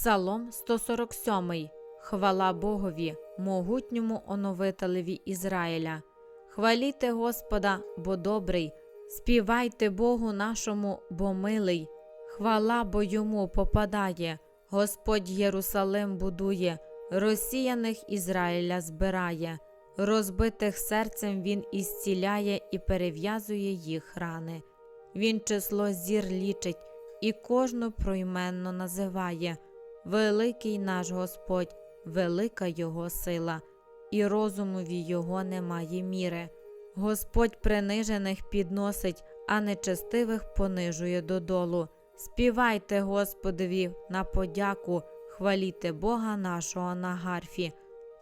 Псалом 147. Хвала Богові, могутньому оновителеві Ізраїля. Хваліте Господа, бо добрий, співайте Богу нашому, бо милий. Хвала, бо йому попадає, Господь Єрусалим будує, розсіяних Ізраїля збирає, розбитих серцем він ісціляє і перев'язує їх рани. Він число зір лічить і кожну пройменно називає. Великий наш Господь, велика Його сила, і розумові Його немає міри. Господь принижених підносить, а нечестивих понижує додолу. Співайте Господові на подяку, хваліте Бога нашого на гарфі.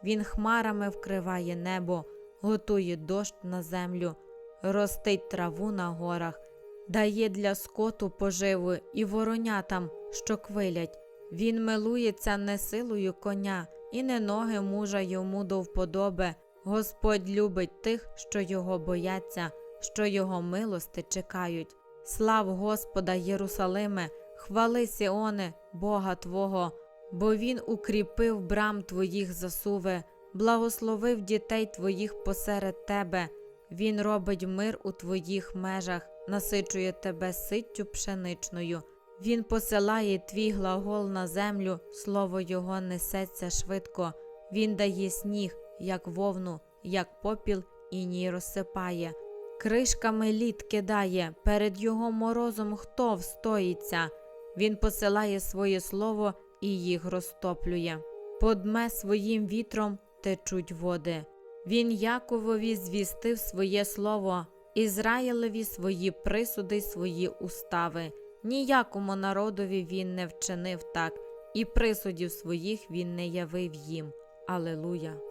Він хмарами вкриває небо, готує дощ на землю, ростить траву на горах, дає для скоту поживу і воронятам, що квилять. Він милується не силою коня, і не ноги мужа йому до вподоби. Господь любить тих, що його бояться, що його милости чекають. Слав Господа, Єрусалиме, хвали Сіоне, Бога Твого, бо Він укріпив брам твоїх засуви, благословив дітей твоїх посеред тебе. Він робить мир у твоїх межах, насичує тебе ситтю пшеничною. Він посилає твій глагол на землю, слово його несеться швидко. Він дає сніг, як вовну, як попіл іній розсипає. Кришками лід кидає, перед його морозом хто встоїться. Він посилає своє слово і їх розтоплює. Подме своїм вітром течуть води. Він Яковові звістив своє слово, Ізраїлеві свої присуди, свої устави. Ніякому народові він не вчинив так, і присудів своїх він не явив їм. Алелуя!